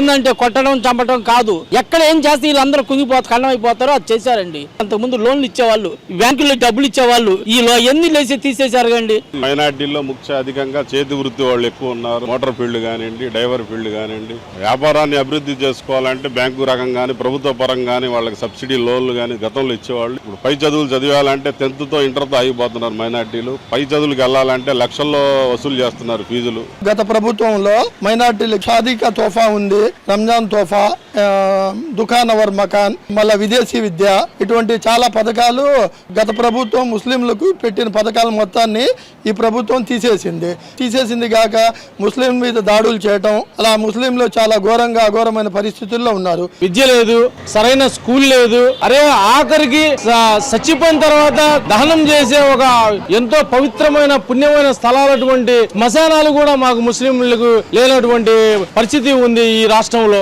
ఏంటంటే కొట్టడం చంపడం కాదు. ఎక్కడ ఏం చేస్తే వీళ్ళందరూ కుంగిపోతారు కళ్ళం అయిపోతారో అది చేశారండి. అంతకుముందు లోన్లు ఇచ్చేవాళ్ళు బ్యాంకుల్లో డబ్బులు ఇచ్చేవాళ్ళు ఈ లో ఎన్ని లేసి తీసేశారు కండి? మైనార్టీల్లో ముఖ్య అధికంగా చేతి వృత్తి వాళ్ళు ఎక్కువ ఉన్నారు. మోటార్ ఫీల్డ్ కానివ్వండి డ్రైవర్ ఫీల్డ్ కానివ్వండి. వ్యాపారాన్ని అభివృద్ధి చేసుకోవాలంటే బ్యాంకు రకం కానీ ప్రభుత్వ పరం కానీ వాళ్ళకి సబ్సిడీ లోన్లు కానీ గతంలో ఇచ్చేవాళ్ళు. ఇప్పుడు పై చదువులు చదివాలంటే టెన్త్తో ఇంటర్తో ఆగిపోతున్నారు మైనార్టీలు. పై చదువులకు వెళ్ళాలంటే లక్షల్లో వసూలు చేస్తున్నారు ఫీజులు. గత ప్రభుత్వంలో మైనార్టీలకు షాదీకా తోఫా ఉంది. రంజాన్ తోఫా దుకాణవర్ మకాన్ మళ్ళా విదేశీ విద్య ఇటువంటి చాలా పథకాలు గత ప్రభుత్వం ముస్లింలకు పెట్టిన పథకాల మొత్తాన్ని ఈ ప్రభుత్వం తీసేసింది. తీసేసింది కాక ముస్లిం మీద దాడులు చేయటం అలా ముస్లింలు చాలా ఘోరంగా అఘోరమైన పరిస్థితుల్లో ఉన్నారు. విద్య లేదు సరైన స్కూల్ లేదు అరే ఆఖరికి చచ్చిపోయిన తర్వాత దహనం చేసే ఒక ఎంతో పవిత్రమైన పుణ్యమైన స్థలాలటువంటి మసానాలు కూడా మాకు ముస్లింలకు లేనటువంటి పరిస్థితి ఉంది ఈ రాష్ట్రంలో